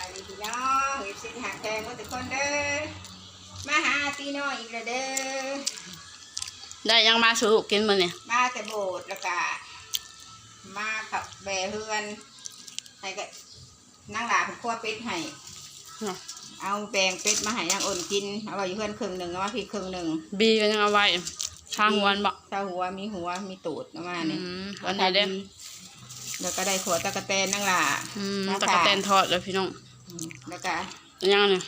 ายดีพี่น้องเอฟซีหักแทงหมดทุกคนเด้อมาหาตีน้อยอีกแล้วเด้อได้ยังมาสู่กินมันเนี่ยมาแต่โบสถ์แล้วก็มากับแบเฮือนให้ก็นั่งหลาผมคั่วเป็ดให้เนาะเอาแปลงเป็ดมาให้นางอ่อนกินเอาไว้อยู่เพื่อนครึ่งหนึ่งเอามาพี่ครึ่งหนึ่งบีก็ยังเอาไว้ทางวันบอกเจ้าหัวมีหัวมีตูดประมาณอืนี้มวันไหนเด้อแล้วก็ได้ขัวตะกะแตนนั่งหลาอืมตะกะแตนทอดแล้วพี่น้องอืม แล้วก็ยังเนี่ย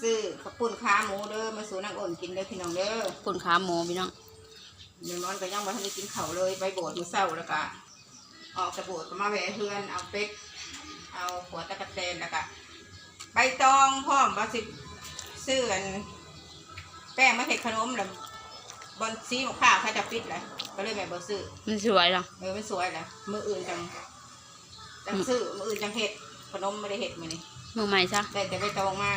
ซื้อข้าวปุ้นขาหมูเด้อมาสู่นางอ่อนกินเด้อพี่น้องเด้อปุ่นขาหมูพี่น้องเดี๋ยวนอนก็ยังบ่ทันได้กินข้าวเลยไปโบสถ์มื้อเช้าแล้วก็ออกจากโบสถ์ก็มาแวะเพื่อนเอาเป็ดเอาขัวตะกะแตนแล้วก็ใบตองพร้อมว่าสิซื้ออันแป้งมาเฮ็ดขนมแล้วบอนซีของข้าวเขาจะปิดเลยก็เลยแม่บ่ซื้อมันสวยเหรอเออมันสวยแหละมืออื่นจังจังซื้อมืออื่นจังเห็ดขนมไม่ได้เห็ดมือนี้ มือใหม่ซะแต่แต่ไปตองมา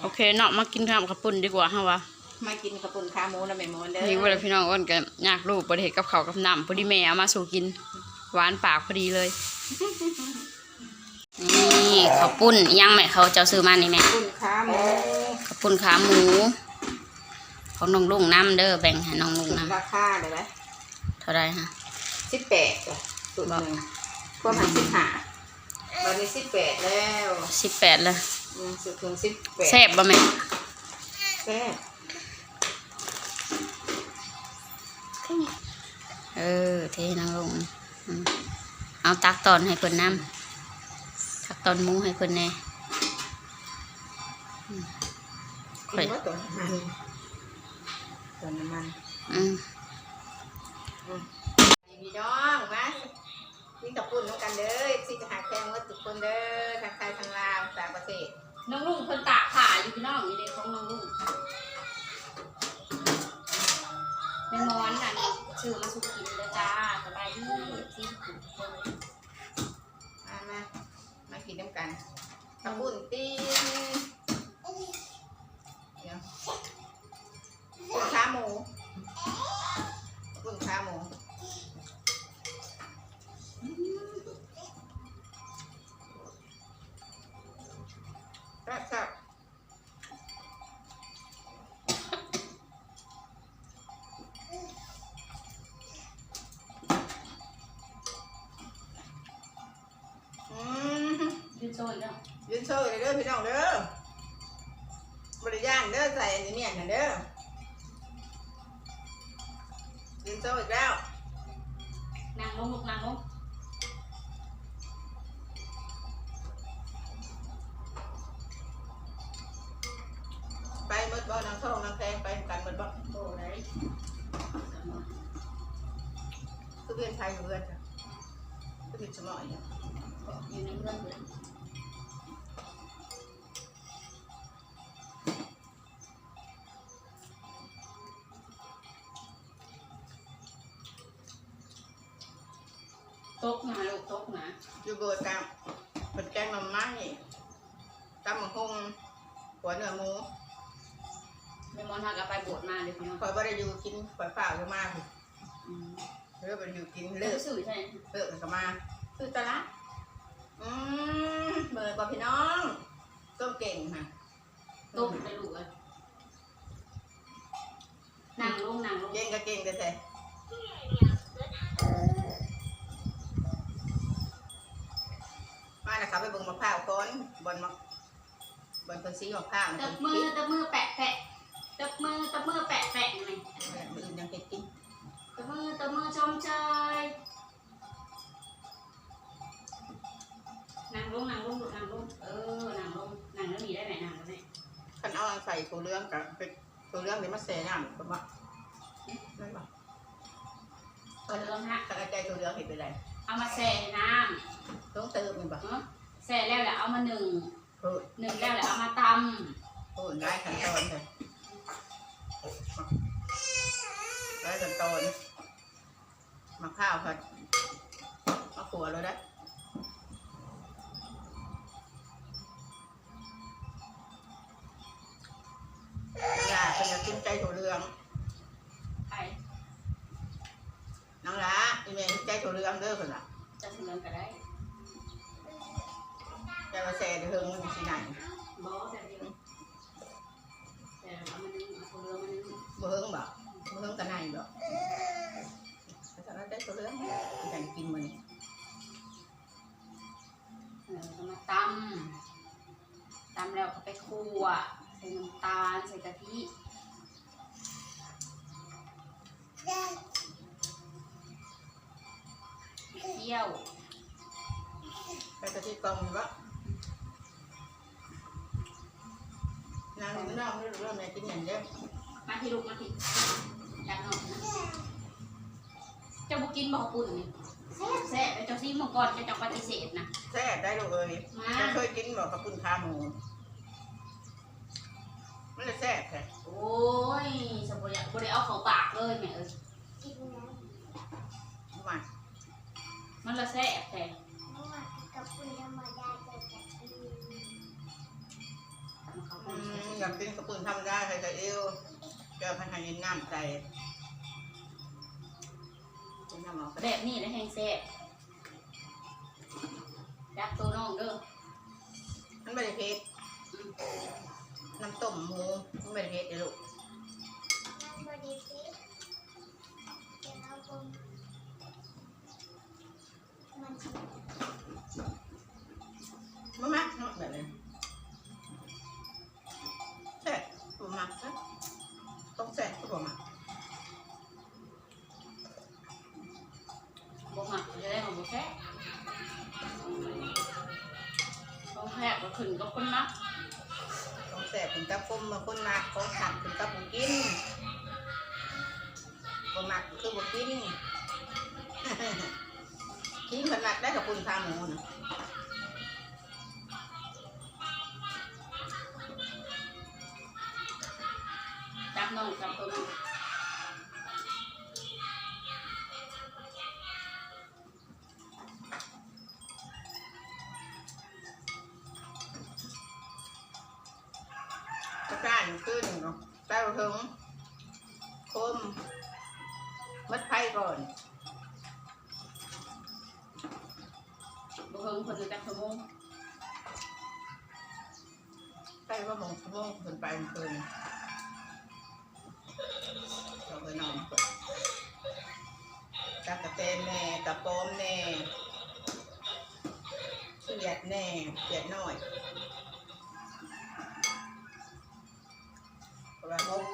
โอเคเนาะมากินข้าวกับปุ่นดีกว่าฮะวะมากินกระปุนขาหมูแล้วแม่หมอนเด้อนี่เวลาพี่น้องอ้นกันอยากรูปประเทศกับเขาวกับน้ำพอดีแม่เอามาสู่กิน หวานปากพอดีเลย นี่ข้าวปุ้นยังแม่เขาเจ้าซื้อมานี่แม่ปุนขาหมูข้าวปุ้นขาหมู ของน้องลุงน้ำเด้อแบ่งให้น้องลุงน้ราคาเดี๋ยวนะำเท่าไรฮะสิบแปดจ้ะสุดหนึ่งพวกมันสิบห้า วันนี้สิบแปดแล้วสิบแปดเลยอืมสุดถึงสิบแปดแซ่บบ่แม่แซ่บเออเทน้องลุงอืมเอาตักตอนให้เพิ่นน้ำตักตอนหมูให้เพิ่นแหน่กินว่าตัวน้ำมันตัวน้ำมันอืมพี่น้องมากินกับปุ่นน้องกันเด้อ คนเด้อทางไทยทางลาวต่างประเทศน้องลุงคนตากขาอยู่พี่น้องอยู่ในของน้องลุงแม่มอนน่ะนี่ชื่อมาสุกินเลยจ้าสบายดีสิทุกคนมามามากินน้ำกันขบุ่นตี นโซ่อีกแล้วยืนโชว์เลยเด้อพี่น้องเด้อบริย่างเด้อใส่อันนี้เนี่ยนะเด้อยืนโชว์อีกแล้ว นางลงลูกนางลง อยู่เบิดกับเป็นแกงหน่อไม้ตำมะฮงหัวเนื้อหมูแม่มอนทากลับไปบวชมาเลยพี่น้องคอยบ่ได้อยู่กินคอยเปล่าอยู่มาสิอืมเลิกไปอยู่กินเลิเลิกกสื่อใช่ไหมเลิกมันก็มาคือตะละอืมเบิดกว่าพี่น้องต้มเก่งค่ะตกไปลูกเลยนั่งลงนั่งลงเก่งก็เก่งแต่แต่ บนมะบนคนสีมะพร้าวนะตคบนมือกินตบมือแปะแปะตบมือตบมือแปะแปะหน่อยมืออื่นยังเห็ดกินตบมือตบมือชมเชยนั่งลงนั่งลงลูกนั่งลงเออนั่งลงนั่งแล้วมีได้ไหมนั่งแล้วไหมขันเอาใส่ถั่วเหลืองกับเป็นถั่วเหลืองนี่มาแซ่น้ำผมว่านั่นปะก็เริ่มฮะขันเอาใจถั่วเหลืองเห็ดไปเลยเอามาแช่น้ต้องเติมมันปะำเนอะ แช่แล้วแหละเอามาหนึ่งเพิ่มหนึ่งแล้วแหละเอามาตเพิ่มได้ขั้นตอนเลยได้ขั้นตอนมะพร้าวผัดมะขัวเลยได้ยาเป็นอยากกินใจถั่วเหลืองำไข่น้องละอีเมลใจถั่วเหลืองเด้อคนละจะเสมือนก็ได้ แต่ว่าแซ่เด้อเฮิงมันสิไหนบ่แต่เดียวแต่เอามันนึงเอาเรือมันนึงบ่เฮิงบ่บ่เฮิงกันไหนบ่แต่ถ้าได้ตัวเรื่องที่จะกินมื้อนี้เออก็มาตำตำแล้วก็ไปคั่วใส่น้ำตาลใส่กะทิเคี่ยวไปกะทิกองบ่ นางน้องนี่เริ่มแม่กินหยังเด้อมาที่ลูกมาที่อยากนอนนะเจ้าบุกินบอกปุ่นนี่แซ่บแซ่บเจ้าซีมังกรเจ้าจะปฏิเสธนะแซ่ได้ลูกเอ้ยมาเคยกินบ่กับปุ้นขาหมูมันเลยแซ่บแท้โอ้ยสมบูรณ์บริเอาเขาปากเลยแม่เอ้ยมามันละแซ่บแต่ อืปุ่นมอยากกินกับปุ้นธรรมดาใส่กระเอวเจ้าพันธุ์ให้น้ำใส่เป็นน้ำหมอกแบบนี้นะแห้งแซ่บจักตัวน้องเด้อมันไม่ได้เผ็ดน้ำต้มหมูมันไม่ได้เผ็ดเด้อลูกนั่งบริฟิตเดี๋ยวเราคงมัน บ่มักนะต้องแซ่บก็บ่มักบ่หมักจะได้ของบ่แซ่บต้องแซ่บก็ขึ้นก็คนนักต้องแซ่บถึงกับคมบางคนมักของขัดถึงกับบ่กินบ่มักคือบ่กินกินมันมักได้กับปุ้นขาหมูนะ กระจายขึ้นเนาะเต้าถึงคมมัดไผ่ก่อนบ่เฮิงคนจะจับสมองใกล้ว่าโมงชั่วโมงขึ้นไปมันคืน ตากระเตนแน่ตะโปมแน่เขียดแน่เขียดน้อยเพราะว่ามก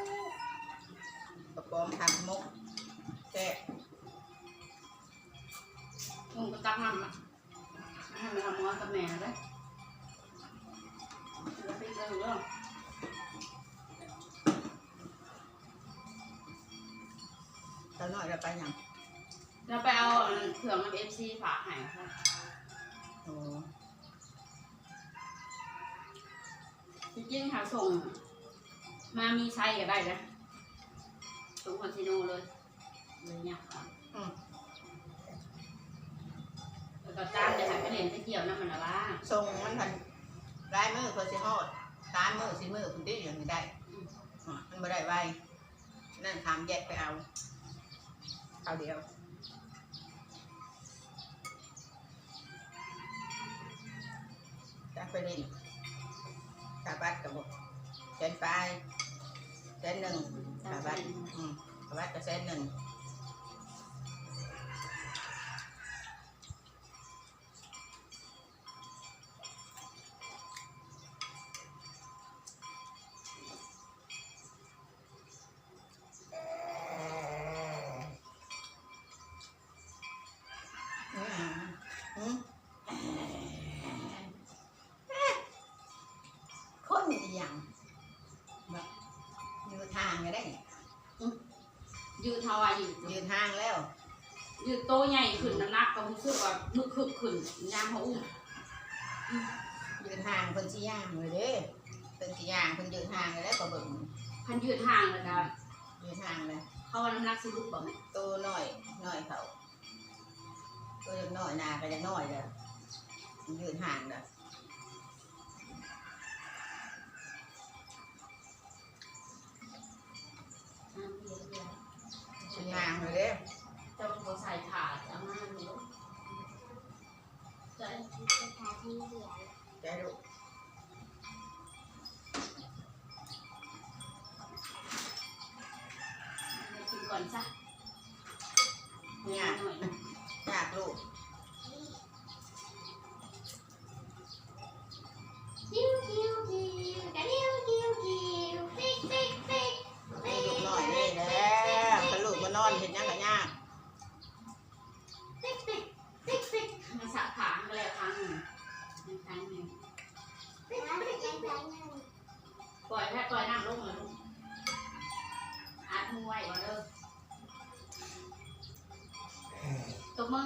ตะโปมทำมกแซ่บมึงก็ตักน้ำอะให้มันทำม้อนกับแม่ได้แล้วไปเรื่องเรื่องตอนน้อยเราไปยัง เราไปเอาเครื่องน้ำเอฟซีฝากให้ค่ะโอ้จริงๆค่ะส่ง มามีไซก็ได้นะส่งคอนติโนเลยเลยเนี่ยค่ะอืม แล้วก็จ้างจะหาไปเรียนไปเที่ยวนั่นมันละว่าทรงมันทันลายมือเพื่อสิฮอดตามมือสิมือคุณได้อย่างนี้ได้อะมันไม่ได้ไวนั่นทำแยกไปเอา เอาเดียว ไปเล่นตาบัดกับบอกเซนไปเซนหนึ่งตาบัดอืมตาบัดกับเซนหนึ่ง ย่างแบบอยู่ทางก็ได้ยืดเทาว่ายืดยืนทางแล้วยืดโตใหญ่ขึ้นน้ำหนักก็รู้สึกว่ามึกคึกขึ้นยามเขาอุ้มยืนทางเพิ่นสิย่างเลยเด้เพิ่นสิย่างเพิ่นยืนทางแล้วก็เบิ่งพันยืดห่างเลยนะยืนทางเลยเขาว่าน้ำหนักสิลุกบ่แม่ตัวน้อยน้อยเขาตัวเล็กน้อยหนาก็จะน้อยเลยยืนห่างเลย อนเห็นยังไงยากปิ๊กปิ๊กปิ๊กปิ๊กมันสะขางก็แล้วครั้งหนึ่งครั้งหนึ่งปิ๊กปิ๊กปิ๊กปิ๊กปล่อยแค่ปล่อยน้ำลงเลยลูกอาดมือไว้ก่อนเด้อตบมือ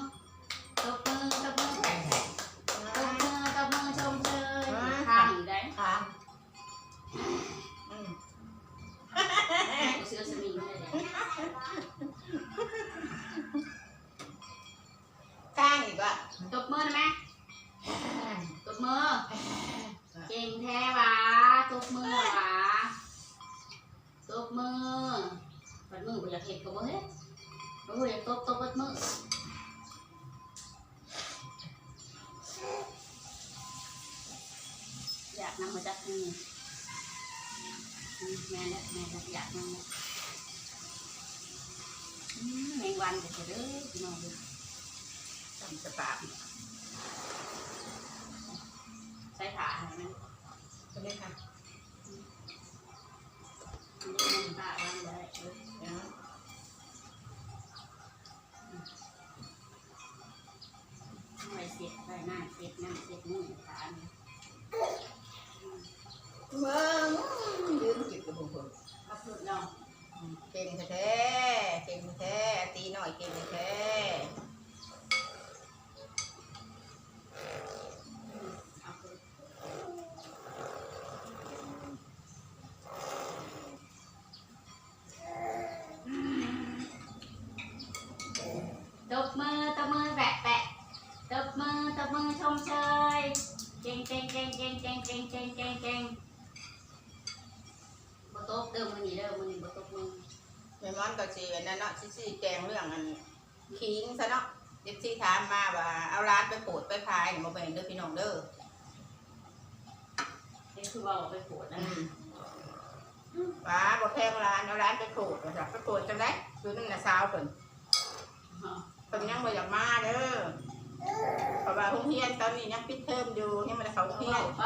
ก้างตบมือนะแม่ตบมือ เก่งแท้หวะตบมือหวะตบมือปัดมือบ่อยากเห็นก็บ่เฮ็ดบ่อยากตบตบปัดมืออยากนำมาจักนี่แม่เนี่ยแม่เนี่ยอยากนำเนี่ยแมงวันก็จะเด้อพี่น้องเด้อ ทำสปาใช่ขาไห้มันใช่ไหมคะ บมือตบมือแปะแปะตบมือตบมือชมเชยเก่งเก่งเก่งเก่งเก่งเก่งเก่งเก่งเก่งบ่ตบเด้อมือนี่เด้อมือนี่บ่ตบมือแม่มอนก็สิอันนั้นเนาะสิสิแกงเรื่องอันขิงซะเนาะเด็กที่ถามมาว่าเอาร้านไปโปรดไปพายนี่บ่เป็นเด้อพี่น้องเด้อนี่คือว่าเอาไปโผล่นะอืมป้าบ่แพงร้านเอาร้านไปโปรดว่าจ้ะไปโปรดจังได๋อยู่นั่นน่ะสาวเพิ่น เพิ่นยังบ่อยากมาเด้อเพราะว่าโรงเรียนตอนนี้ยังปิดเทอมอยู่ยังไม่ได้เข้าโรงเรียนไป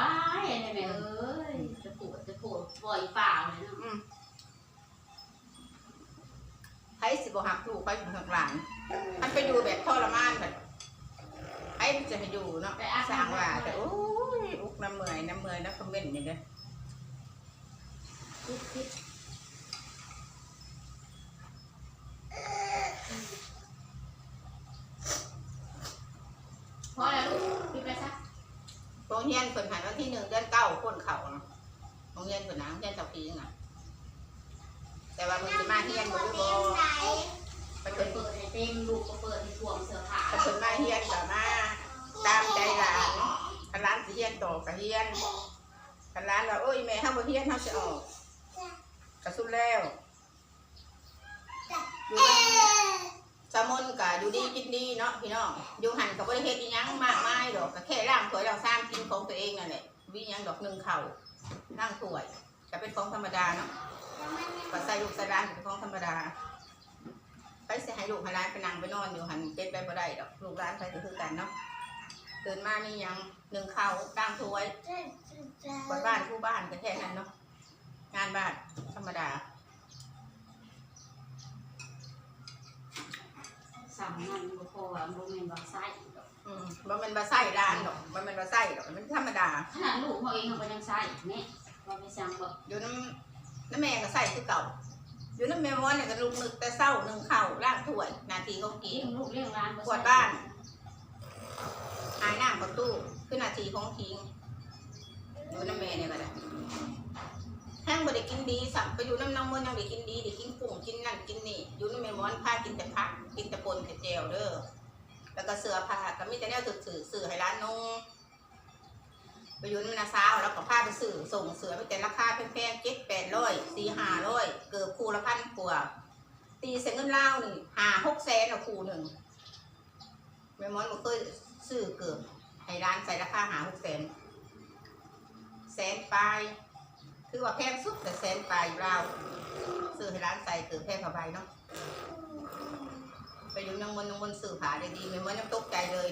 อะไรแม่เอ้ยจะปวดจะปวดปล่อยเปล่าเลยเนาะอืมไผสิบ่หักลูกไปถึงหักหลานมันไปอยู่แบบทรมานแบบไอ้มันจะให้อยู่เนาะสร้างว่าแต่โอ้ยอุกน้ำเมื่อยน้ำเมื่อยน้ำคอมเมนต์อย่างเงี้ย คิดคิดพอแล้วลูกคิดไปซะ โรงเรียนเพิ่นหันวันที่หนึ่งเดือนเก้าคนเขาเนาะโรงเรียนเพิ่นนะโรงเรียนเจ้าพีน่ะ แต่ว่ามันจะมาเฮียนบ่อยู่บ่ไปเปิดเปิดให้เต็มลูกก็เปิดให้ท่วมเสื้อผ้าไปเพิ่นมาเฮียนก็มาตามใจหลานคันหลานสิเฮียนต่อก็เฮียนคันหลานว่าโอ้ยแม่เฮาบ่เฮียนเฮาสิออกก็สุดแล้วอยู่นำ สมุนก็อยู่ดีกินดีเนาะพี่น้องอยู่หันกับบริเฮ็ดอีหยังมากมายดอกก็แค่ล้างถ้วยล้างซ้ำกินของตัวเองนั่นแหละวิหยังดอกหนึ่งเข่าวล้างถ้วยก็เป็นของธรรมดาเนาะก็ใส่ลูกใส่ร้านเป็นของธรรมดาไปสิให้ลูกให้ร้านไปนั่งไปนอนอยู่หันเป็ดไปบ่ได้ดอกลูกร้านไปก็คือกันเนาะตื่นมามีหยังหนึ่งเข้าวล้างถ้วยกวาดบ้านผู้บ้านก็แค่นั้นเนาะงานบ้านธรรมดา สั่งนั่นก็พอว่าโมเมนต์ว่าไส้ดอกอืมบ่แมันมาใส่ร้านดอกบ่แมันมาใส่ดอกมันธรรมดา ขนาดลูกเขาเองเขาก็ยังไส้เนี่ยว่าไปสั่งบอกอยู่น้ำน้ำแม่ก็ใส่คือเก่า อยู่น้ำแม่ม้อนเนี่ยก็ลุกนึกแต่เศร้าหนึ่งเข่าวล่างถ้วยนาทีของกีเลี้ยงลูกเลี้ยงร้านกวาดบ้านหายน้ำประตูคือนาทีของทิ้งอยู่น้ำแม่เนี่ยก็ได้ แห้งบ่ได้กินดีสับไปอยู่น้ำน้องมนยังได้กินดีได้กินกุ้งกินนั่นกินนี่อยู่น้ำแม่ม้อนพากินแต่ผักกินแต่ปนแต่เจวเด้อแล้วก็เสื้อผ้าก็มีแต่แนวถือสื่อสื่อให้ร้านนุ่งไปอยู่น้ำนาซาวแล้วก็พาไปสื่อส่งเสือไปแต่ราคาแพงๆเจ็ดแปดร้อยสี่ห้าร้อยเกือบคู่ละพันกว่าตีเสียเงินเล่านี่หาหกแสนเอาคู่หนึ่งแม่มอนบ่เคยซื้อเกือบให้ร้านใส่ราคาหาหกแสนแสนปลาย คือว่าแพงสุดแต่แสนปลายอยู่เราซื้อให้ร้านใส่คือแพงผ้าใบเนาะไปอยู่นังมนนังมนสื่อผาได้ดีไม่เหมือนน้ำตกใจเลย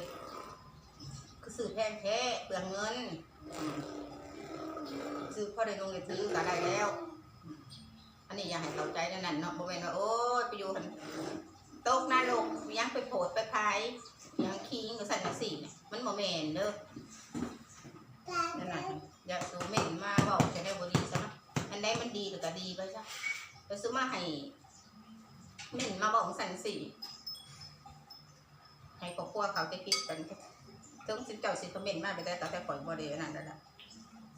คือสื่อแพงแท้เปลืองเงินซื้อพอได้ลงเลยซื้อก็ได้แล้ว อันนี้อย่าให้เข้าใจนั่นเนาะบ่แม่นว่าโอ้ยไปอยู่หันตกหน้าลงยังไปโผดไปพายยังคิงกับสันนิสิเนี่ยมันบ่แม่นเด้อนั่นน่ะ อย่าสูเม่นมาเว้าจะได้บดีซะนะอันใดมันดีหรือก็ดีไปซะไปซื้อมาให้เม่นมาบอกสันสิให้ครอบครัวเขาได้คิดกันถึงสิเจ้าสิคอเมนต์มาไปได้แต่แต่ข่อยบ่ได้อันนั่นแล้วล่ะ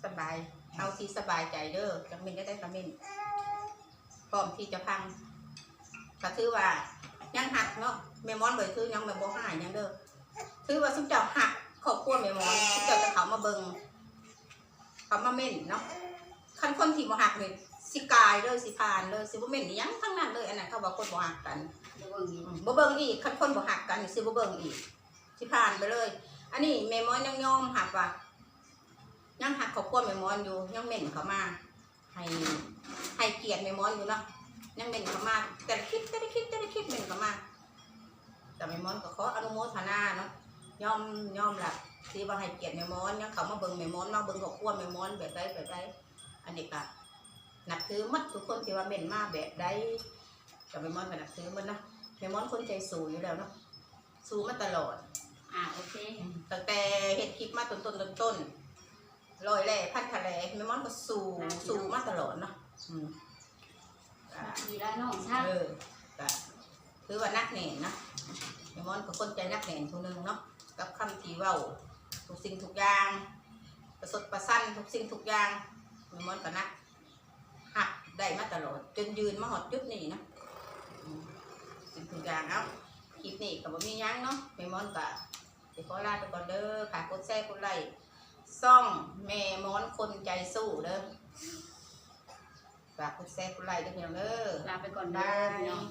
สบายเอาที่สบายใจเด้อจังเม่นได้ได้คอมเมนพร้อมที่จะพังก็ถือว่ายังหักเนาะแม่มอนเบิดคือยังแบบบ่หายยังเด้อถือว่าสุมเจ้าหักครอบครัวแม่มอนสุมเจ้าจะเขามาเบิ่ง เขามาเม่นเนาะคันคนที่บ่หักนี่สิกายเลยสิพานเลยสิบ่เม่นอิหยังทั้งนั้นเลยอันนั้นเขาว่าคนบ่หักกันเดี๋ยวเบิ่งอีกอืมบ่เบิ่งอีกคันคนบ่หักกันนี่สิบ่เบิ่งอีกสิผ่านไปเลย อันนี้แม่มอนยังยอมหักว่ายังหักครอบครัวแม่มอนอยู่ยังเม่นเขามาให้ให้เกียรติแม่มอนอยู่เนาะยังเม่นเขามาแต่ละคลิปแต่ละคลิปแต่ละคลิปเม่นเขามาแต่แม่มอนก็ขออนุโมทนาเนาะยอมยอมรับ ที่ว่าให้เกียรติแม่มอนยังเขามาเบิ่งแม่มอนมาเบิ่งครอบครัวแม่มอนแบบใดแบบใดอันนี้ก็นับถือหมัดทุกคนที่ว่าเม่นมาแบบใดแต่แม่มอนก็นับถือหมันเนาะแม่มอนคนใจสูงอยู่แล้วเนาะสู้มาตลอด อะโอเคตั้งแต่เห็ดคลิปมาต้นต้นต้นต้นๆลอยแร่พันทะเลแม่มอนก็สู้สู้มาตลอดเนาะอืมก็ดีแล้วน้องชาเออก็ถือว่านักแน่นนะแม่มอนก็คนใจนักแน่นคนหนึ่งเนาะกับคำที่เว้า ทุกสิ่งทุกอย่าง ประสดประสั้นทุกสิ่งทุกอย่างแม่มอนก็นักหักได้มาตลอด จนยืนมาหอดจุดนี้นะอืมสิ่งทุกอย่างเอ้าคลิปนี้ก็บ่มีหยังเนาะแม่มอนก็เดี๋ยวขอลาไปก่อนเด้อฝากกดแชร์กดไลค์ซ่องแม่ม้อนคนใจสู้เด้อฝากกดแชร์กดไลค์เด้อพี่น้องเด้อลาไปก่อนเด้อพี่น้อง